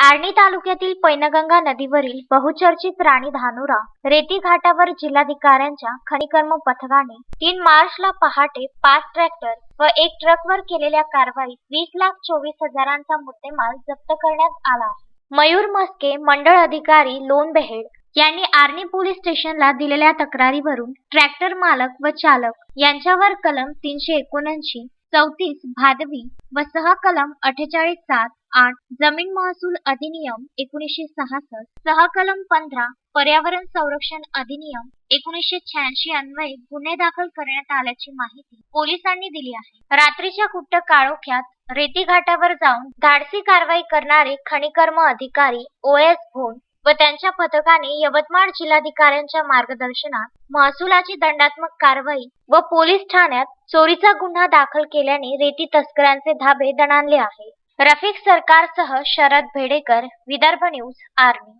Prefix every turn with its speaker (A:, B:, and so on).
A: आर्णी तालुक्यातील पैनगंगा नदीवरील बहुचर्चित राणी धानोरा रेती घाटावर जिल्हाधिकाऱ्यांच्या खनिकर्म पथकाने तीन मार्चला पहाटे पाच ट्रॅक्टर व एक ट्रकवर केलेल्या कारवाईत वीस लाख चोवीस हजारांचा मुद्देमाल जप्त करण्यात आला मयूर मस्के मंडळ अधिकारी लोन बेहेड यांनी आर्णी पोलीस स्टेशनला दिलेल्या तक्रारीवरून ट्रॅक्टर मालक व चालक यांच्यावर कलम तीनशे एकोणऐंशी चौतीस भादवी व सहा कलम अठ्ठेचाळीस सात आठ जमीन महसूल अधिनियम एकोणीसशे सहासष्ट सहा कलम पंधरा पर्यावरण संरक्षण अधिनियम एकोणीसशे शहाऐंशी अन्वये गुन्हे दाखल करण्यात आल्याची माहिती पोलिसांनी दिली आहे. रात्रीच्या कुट्ट काळोख्यात रेती घाटावर जाऊन धाडसी कारवाई करणारे खनिकर्म अधिकारी ओ एस भोन व त्यांच्या पथकाने यवतमाळ जिल्हाधिकाऱ्यांच्या मार्गदर्शनात महसुलाची दंडात्मक कारवाई व पोलीस ठाण्यात चोरीचा गुन्हा दाखल केल्याने रेती तस्करांचे धाबे दणाणले आहे. रफिक सरकारसह शरद भेडेकर विदर्भ न्यूज आर्मी.